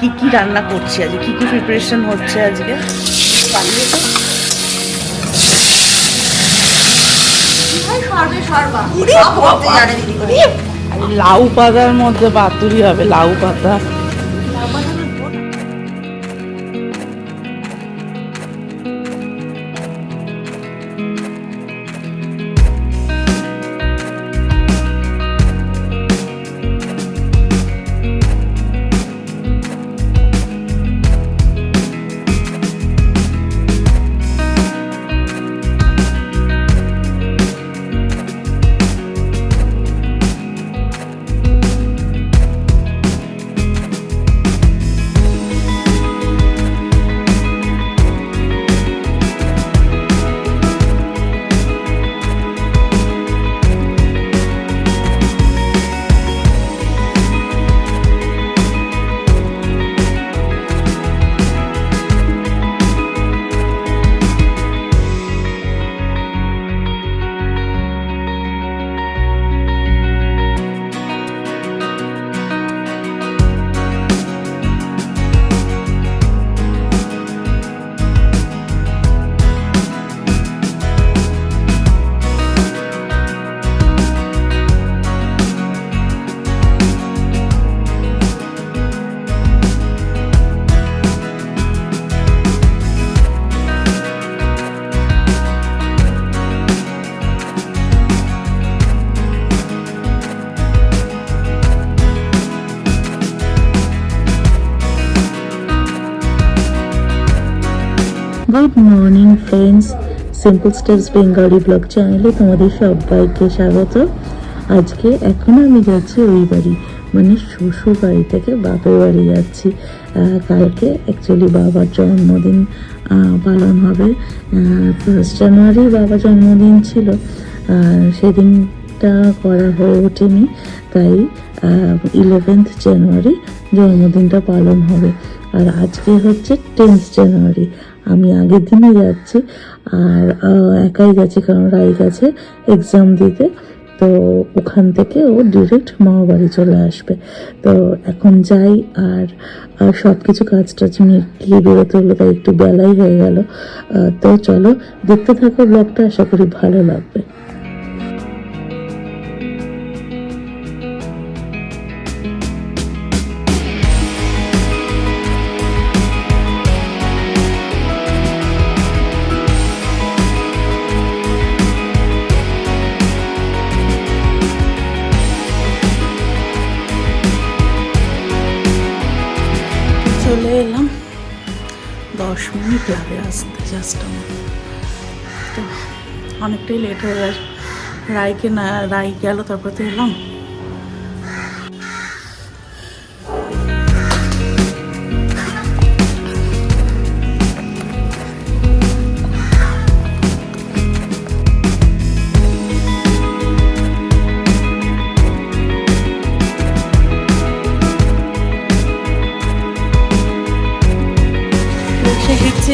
কি কি রান্না করছি আজকে? কি কি প্রিপারেশন হচ্ছে আজকে? লাউ পাতার মধ্যে বাতুরি হবে লাউ পাতা। সিম্পল স্টেপস বেঙ্গলি ব্লগ চ্যানেলে তোমাদের সবাইকে স্বাগত। আজকে এখন আমি যাচ্ছি ওই বাড়ি মানে শ্বশুর বাড়ি থেকে বাপের বাড়ি যাচ্ছি। কালকে অ্যাকচুয়ালি বাবার জন্মদিন পালন হবে। ফার্স্ট জানুয়ারি বাবার জন্মদিন ছিল। সেদিনটা করা হয়ে ওঠেনি, তাই ইলেভেন্থ জানুয়ারি জন্মদিনটা পালন হবে। আর আজকে হচ্ছে টেন্থ জানুয়ারি আমি আগের দিনে যাচ্ছি। আর একাই গেছে, কারণ রাই গেছে এক্সাম দিতে। তো ওখান থেকে ও ডিরেক্ট মামা বাড়ি চলে আসবে। তো এখন যাই আর সব কিছু কাজ টাজ মিটিয়ে বেরোতে হলো, তাই একটু বেলাই হয়ে গেল। তো চলো, দেখতে থাকো ব্লগটা আশা করি ভালো লাগবে। মিনিট আসতে জাস্ট আমার তো অনেকটাই লেট হয়ে গেছে রায়কে না, রায় গেল, তারপর তো এলাম।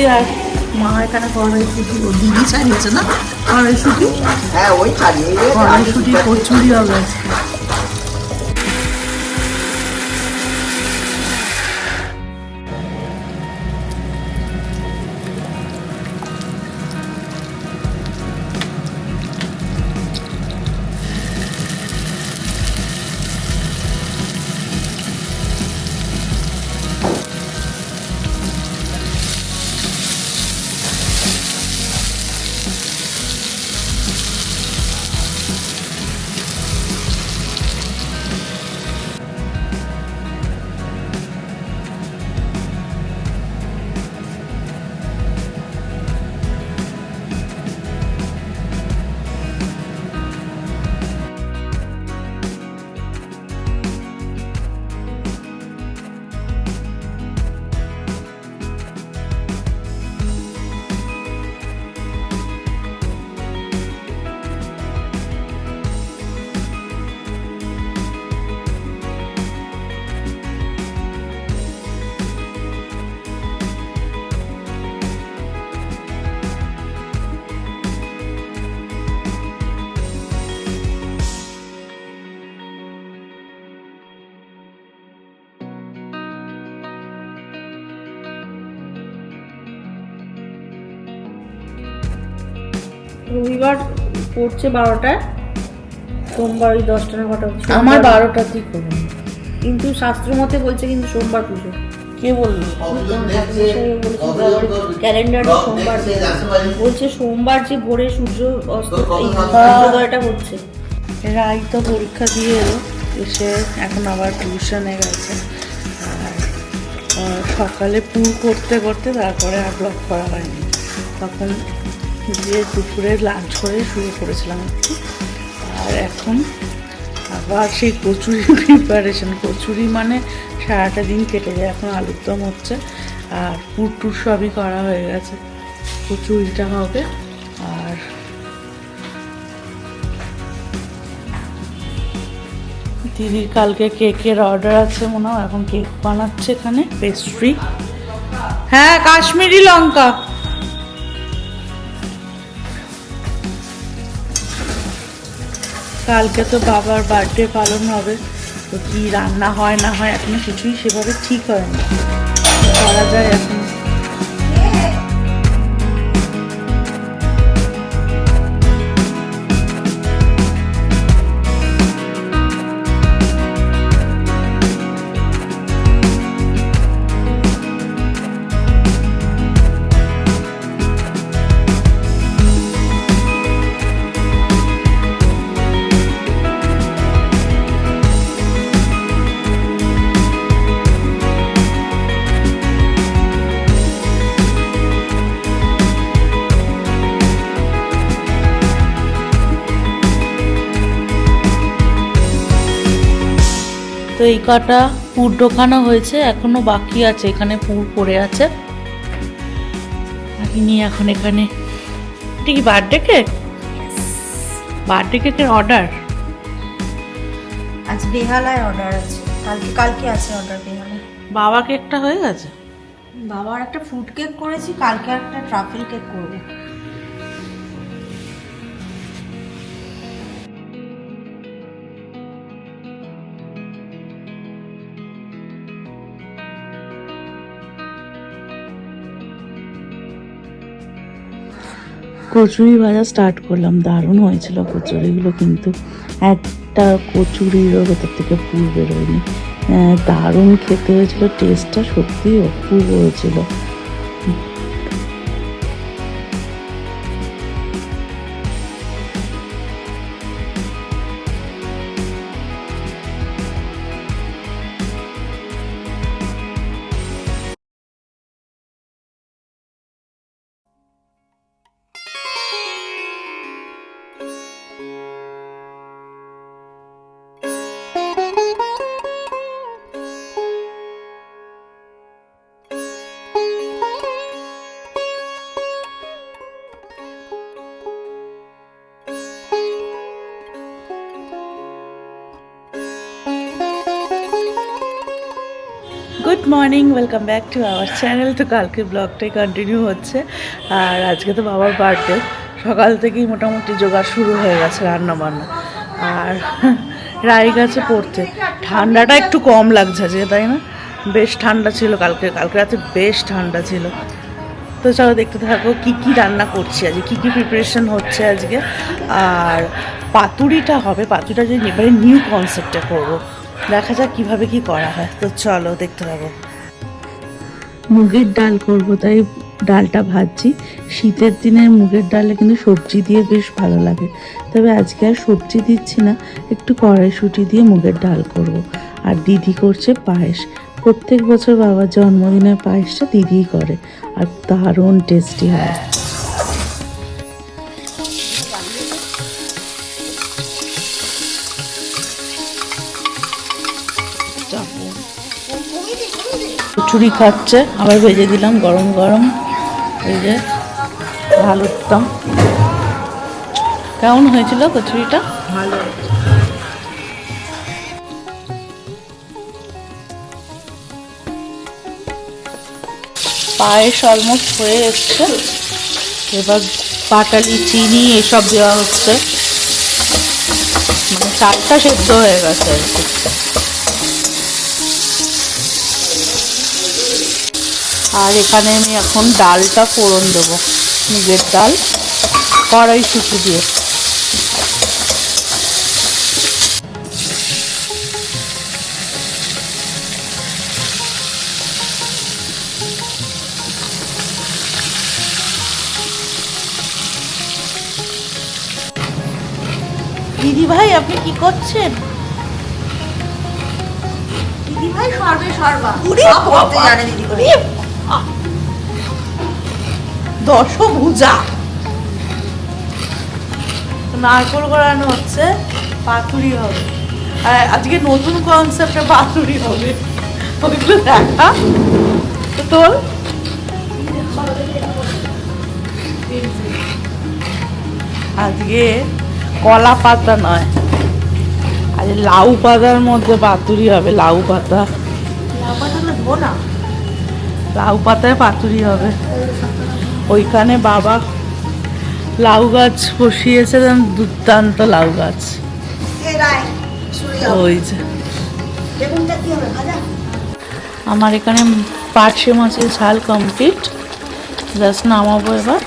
আর মা এখানে কড়াইশুটি ও দিদি চালিয়েছে না? কড়াইশুটি হ্যাঁ ওই চালিয়ে কড়াইশুটি প্রচুরই হবে আজকে। রবিবার পড়ছে বারোটায়। সোমবার ওই দশটা না কটা হচ্ছে। আমার বারোটাতেই করুন কিন্তু শাস্ত্র মতে বলছে কিন্তু সোমবার পুজো। কে বলল? ক্যালেন্ডারে সোমবার। বলছে সোমবার যে ভোরে সূর্য অস্ত হচ্ছে। রাই তো পরীক্ষা দিয়ে এলো এসে এখন আবার টিউশনে গেছে। আর সকালে পুর করতে করতে তারপরে আর ব্লগ করা হয়নি। তখন গিয়ে দুপুরে লাঞ্চ করে করেছিলাম একটু। আর এখন আবার সেই কচুরি প্রিপারেশন কচুরি মানে সারাটা দিন কেটে যায়, এখন আলুর দম হচ্ছে। আর পুর টুর সবই করা হয়ে গেছে। কচুরিটা হবে। আর দিদির কালকে কেকের অর্ডার আছে মনে হয়, এখন কেক বানাচ্ছে এখানে পেস্ট্রি হ্যাঁ কাশ্মীরি লঙ্কা। কালকে তো বাবার বার্থডে পালন হবে, তো কি রান্না হয় না হয় এখনও কিছুই সেভাবে ঠিক হয় না করা যায় এখন। এই কটা পুর ঢোকানো হয়েছে এখনও বাকি আছে এখানে পুর পড়ে আছে। ইনি এখন এখানে। এটা কি বার্থডে কেক বার্থডে কেকের অর্ডার আজ বেহালায় অর্ডার আছে। কালকে কালকে আছে অর্ডার বেহালায়। বাবা কেকটা হয়ে গেছে? বাবার একটা ফ্রুট কেক করেছি কালকে একটা ট্রাফেল কেক করব। কচুরি ভাজা স্টার্ট করলাম। দারুণ হয়েছিল কচুরিগুলো কিন্তু। একটা কচুরিরও ভেতর থেকে পুর বেরোয়নি। দারুণ খেতে হয়েছিল টেস্টটা সত্যিই অপূর্ব হয়েছিল। Morning welcome back to our channel তো কালকে ব্লগটাই কন্টিনিউ হচ্ছে। আর আজকে তো বাবার বার্থডে সকাল থেকেই মোটামুটি জোগাড় শুরু হয়ে গেছে রান্না বান্না আর রাই গাছে পড়তে। ঠান্ডাটা একটু কম লাগছে আজকে, তাই না? বেশ ঠান্ডা ছিল কালকে। কালকে রাতে বেশ ঠান্ডা ছিল। তো চলো দেখতে থাকো কি কি রান্না করছি আজকে, কি কি প্রিপারেশন হচ্ছে আজকে। আর পাতুরিটা হবে, পাতুরিটা যে এবারে নিউ কনসেপ্টে করব। দেখা যাক কীভাবে কি করা হয়। তো চলো দেখতে থাকো। মুগের ডাল করব, তাই ডালটা ভাজছি। শীতের দিনের মুগের ডালে কিন্তু সবজি দিয়ে বেশ ভালো লাগে। তবে আজকে আর সবজি দিচ্ছি না, একটু কড়াইশুঁটি দিয়ে মুগের ডাল করব। আর দিদি করছে পায়েস। প্রত্যেক বছর বাবার জন্মদিনের পায়েসটা দিদিই করে, আর দারুণ টেস্টি হয়। কচুরি খাচ্ছে। আবার ভেজে দিলাম গরম গরম। এই যে আলুর দম কেমন হয়েছিল কচুরিটা? ভালো। পায়েস অলমোস্ট হয়ে এসছে এবার পাটালি চিনি এসব দেওয়া হচ্ছে। মানে চারটা সেদ্ধ হয়ে গেছে আর কি। আর এখানে আমি এখন ডালটা ফোড়ন দেবো মুগের ডাল কড়াইশুটি দিয়ে। দিদি ভাই আপনি কি করছেন? দিদি ভাই সর্বে। সর্বা সব করতে জানে দিদি! দশভুজা। নারকল গড়ানো হচ্ছে পাতুরি হবে। আর আজকে নতুন কনসেপ্টে পাতুরি হবে। ওইগুলো দেখা। তো তোর? আজকে কলা পাতা নয়। আজ লাউ পাতার মধ্যে পাতুরি হবে লাউ পাতা। লাপাটাগুলো ধো না লাউ পাতায় পাতুরি হবে। ওইখানে বাবা লাউ গাছ বসিয়েছে দুর্দান্ত লাউ গাছ। ওই যে। আমার এখানে পার্শে মাছের ঝাল কমপ্লিট জাস্ট নামাবো এবার।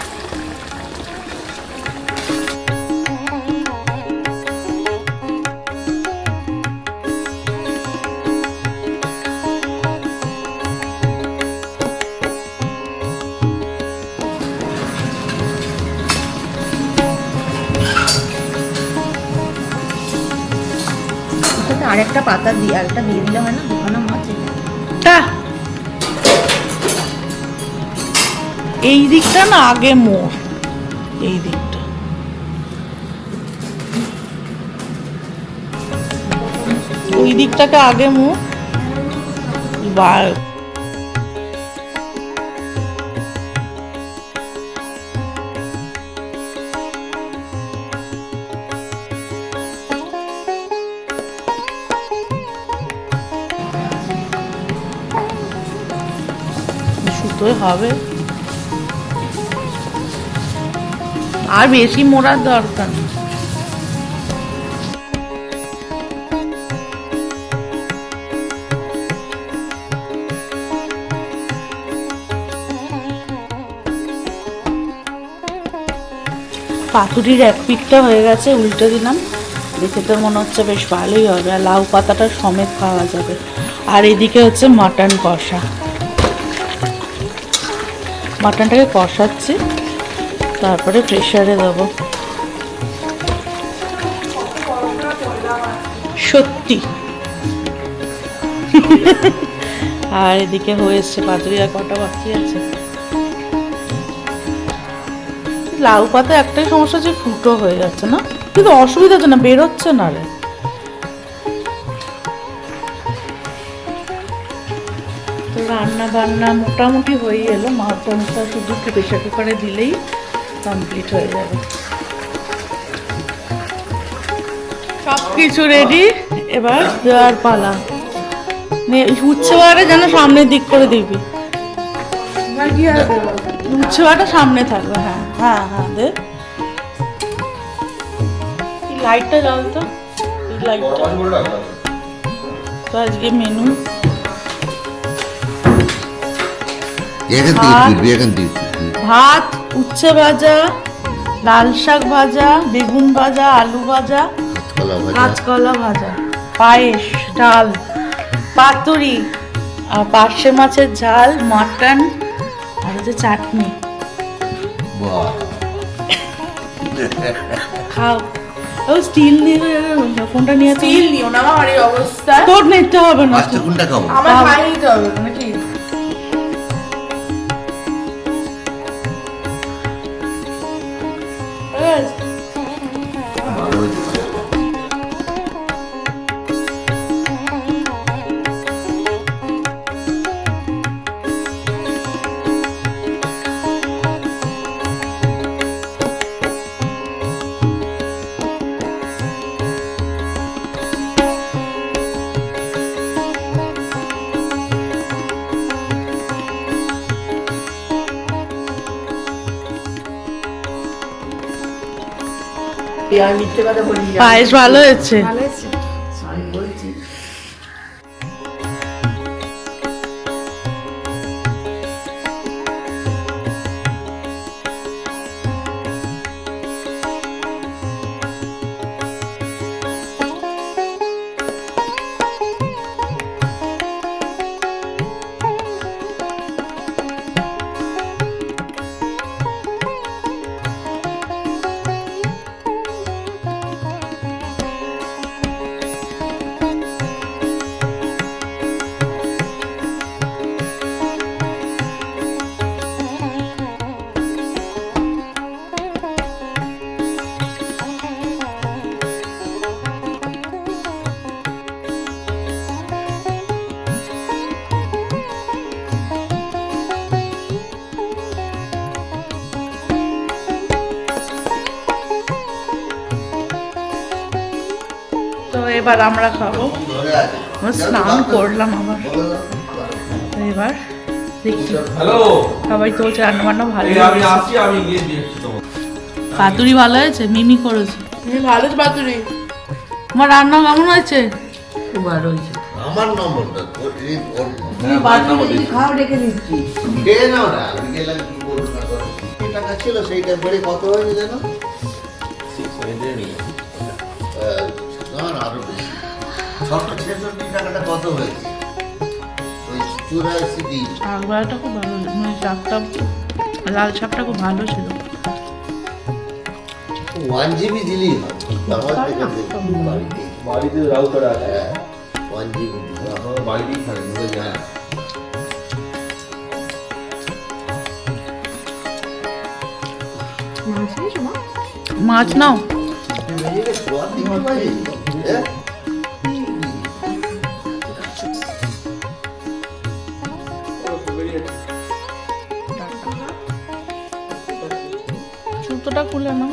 আরেকটা পাতা দিয়ে, আরেকটা দিয়ে দিলে হয় না? দুখানা মাছ এই দিকটা না আগে মোর এই দিকটা। ওই দিকটাকে আগে মোর বা সুতোয় হবে। আর বেশি মোড়ার দরকার নেই। পাতুরির এক পিঠটা হয়ে গেছে, উল্টে দিলাম। দেখে তো মনে হচ্ছে বেশ ভালোই হবে, আর লাউ পাতাটা সমেত খাওয়া যাবে। আর এদিকে হচ্ছে মাটন কষা। মাটনটাকে কষাচ্ছি, তারপরে প্রেশারে দেবো। সত্যি। আর এদিকে হয়েছে পাতুরি আর কটা বাকি আছে। লাউ পাতা একটাই সমস্যা যে ফুটো হয়ে যাচ্ছে না? কিন্তু অসুবিধা হচ্ছে না, বেরোচ্ছে না রে। বান্না মোটামুটি হয়ে এলো। মাটনটা শুধু প্রেশার কুকারে দিলেই কমপ্লিট হয়ে যাবে। সব কিছু রেডি এবার দেওয়ার পালা। উচ্ছে বাড়া যেন সামনের দিক করে দিবি। উচ্ছে বাড়াটা সামনে থাকবে হ্যাঁ। হ্যাঁ হ্যাঁ দে। লাইটটা জ্বাল তো। লাইটটা তো আজকে মেনু এখান থেকে তুলবি এখান থেকে ভাত উচ্ছে ভাজা লাল শাক ভাজা বেগুন ভাজা আলু ভাজা কাঁচকলা ভাজা। পায়েস ডাল পাতুরি আর পার্শে মাছের ঝাল মাটন আর হচ্ছে চাটনি। খাও। ও স্টিল নিয়ে ফোনটা নিয়ে তিল নিও না আমার এই অবস্থা। তোর নিতে হবে না। আচ্ছা কোনটা খাব? আমার খাই নিতে হবে নাকি পায়েস ভালো হয়েছে? ভালো এবার আমরা খাব। স্নান করলাম আবার। এবার দেখি। সবাই তো রান্না বান্না ভালো পাতুরি ভালো হয়েছে? মিমি করেছে। ভালো পাতুরি? তোমার রান্না কেমন হয়েছে? খুব ভালো হয়েছে। আমার নম্বরটা খাও রেখে দিচ্ছি। খেয়ে নাও না আমি গেলাম কি করব না করব। এই টাকা ছিল সেইটা বেড়ে কত হয়েছে জানো? আহ, না না আরও বেশি ছশো ছেষট্টি টাকাটা কত হয়েছে ওই চুরাশি দিন। শাকবাটা খুব ভালো মানে শাকটা লাল শাকটা খুব ভালো ছিল। ওয়ান জিবি দিলেই আমার বাড়িতে বাড়িতে রাউটার আছে। হ্যাঁ ওয়ান জিবি আমার বাড়িতেই থাকে ঢুকে মাছ নাও। সুতোটা খুলে নাও।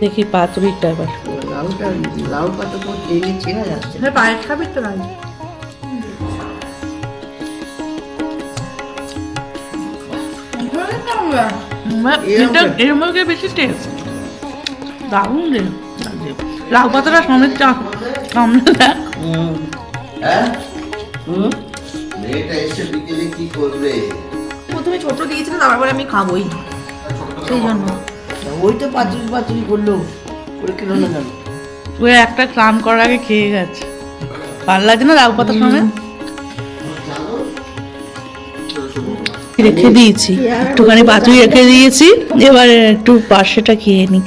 দেখি পাতুরিটা এবার। লাউটা লাউ পাতা তো তেলে চেনা যাচ্ছে। হ্যাঁ পায়েস খাবি তো এটা এর মধ্যে বেশি টেস্ট দারুণ রে। লাউ পাতাটা সমেত চা সামনে দেখ। হ্যাঁ? মেয়েটা এসে বিকেলে কি করবে? প্রথমে ছোট দিয়েছিল তারপরে আমি খাবোই। সেই জন্য। ওই তো পাতুরি পাতুরি করল। করে খেলো না কেন? ওই একটা স্নান করার আগে খেয়ে গেছে। ভালো লাগছে না লাউ পাতা সমেত রেখে দিয়েছি। একটুখানি পাতুরি রেখে দিয়েছি। এবার একটু পাশেটা খেয়ে নি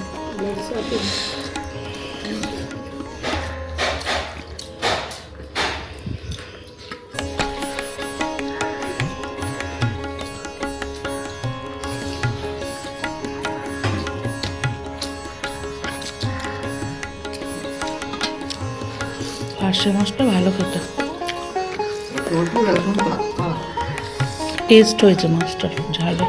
টেস্ট হয়েছে মাছটার ঝালে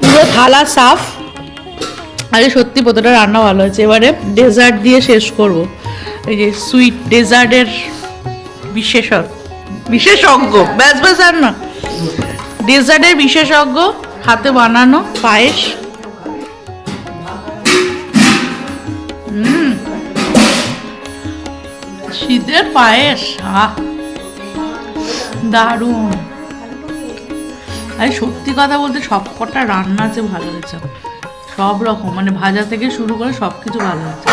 পুরো থালা সাফ। আরে সত্যি প্রতিটা রান্না ভালো হয়েছে। এবারে ডেজার্ট দিয়ে শেষ করব। এই যে সুইট ডেজার্টের বিশেষজ্ঞ। বিশেষজ্ঞ? ব্যাস ব্যাস, আর না। ডেজার্টের বিশেষজ্ঞ, হাতে বানানো পায়েস। শীতের পায়েস দারুণ। আরে সত্যি কথা বলতে সব কটা রান্না যে ভালো হয়েছে। সব রকম মানে ভাজা থেকে শুরু করে সব কিছু ভালো হচ্ছে।